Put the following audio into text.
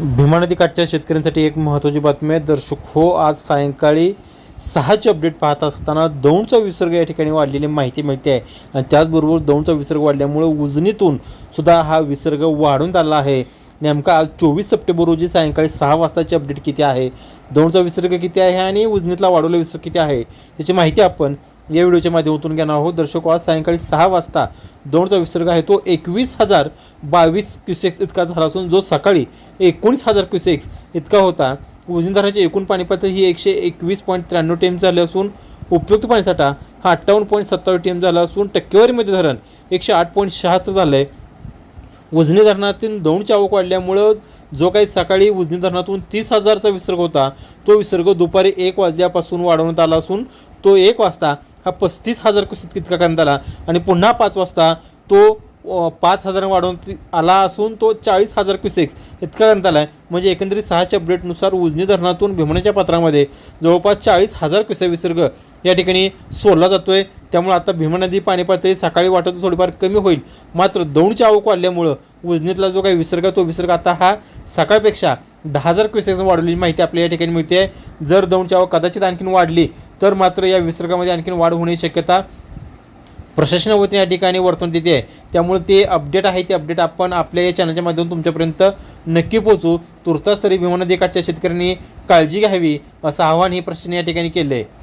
भीमा नदीकाठच्या शेतकऱ्यांसाठी एक महत्त्वाची बातमी आहे. दर्शक हो आज सायंकाळी सहाचे अपडेट पाहत असताना दौंडचा विसर्ग या ठिकाणी वाढलेली माहिती मिळते आहे. आणि त्याचबरोबर दौंडचा विसर्ग वाढल्यामुळे उजनीतून सुद्धा हा विसर्ग वाढून आला आहे. नेमका आज चोवीस सप्टेंबर रोजी सायंकाळी सहा वाजताची अपडेट किती आहे? दौंडचा विसर्ग किती आहे आणि उजनीतला वाढवलेला विसर्ग किती आहे? त्याची माहिती आपण या व्हिडिओच्या माध्यमातून घेणार आहोत. दर्शक आज सायंकाळी सहा वाजता दोनचा विसर्ग आहे. तो एकवीस हजार बावीस क्युसेक्स इतका झाला असून जो सकाळी एकोणीस हजार क्युसेक्स इतका होता. उजनी धरणाची एकूण पाणी पातळी ही एकशे एकवीस पॉईंट त्र्याण्णव टी एम झाली असून उपयुक्त पाणीसाठा हा अठ्ठावन्न पॉईंट सत्तावीस टी एम झाला असून टक्केवारीमध्ये धरण एकशे आठ पॉईंट शहात्तर झालं. आहे उजनी धरणातील दौंडची आवक वाढल्यामुळं जो काही सकाळी उजनी धरणातून तीस हजारचा विसर्ग होता तो विसर्ग दुपारी एक वाजल्यापासून वाढवण्यात आला असून तो एक वाजता हा पस्तीस हजार कुसित इतका करण्यात आला आणि पुन्हा पाच वाजता तो पाच हजार वाढवून आला असून तो चाळीस हजार क्युसेक्स इतका करण्यात आला आहे. म्हणजे एकंदरीत सहाच्या अपडेटनुसार उजनी धरणातून भीमण्याच्या पात्रामध्ये जवळपास चाळीस हजार क्युसेक विसर्ग या ठिकाणी सोडला जातो आहे त्यामुळे आता भीमा नदी पाणी पातळी सकाळी वाटत थोडीफार कमी होईल. मात्र दौंडच्या आवक वाढल्यामुळं उजनीतला जो काही विसर्ग आहे, तो विसर्ग आता हा सकाळपेक्षा दहा हजार क्वेश्चन वाढवलेली माहिती आपल्या या ठिकाणी मिळते. आहे जर दौंडची आवक कदाचित आणखीन वाढली तर मात्र या विसर्गामध्ये आणखीन वाढ होण्याची शक्यता प्रशासनावतीने या ठिकाणी वर्तवण्यात येते. आहे त्यामुळे ते अपडेट आहे ते अपडेट आपण आपल्या या चॅनलच्या माध्यमातून तुमच्यापर्यंत नक्की पोहोचू. तुर्तास तरी भीमा नदीकाठच्या शेतकऱ्यांनी काळजी घ्यावी असं आवाहन हे प्रशासनाने या ठिकाणी केलं आहे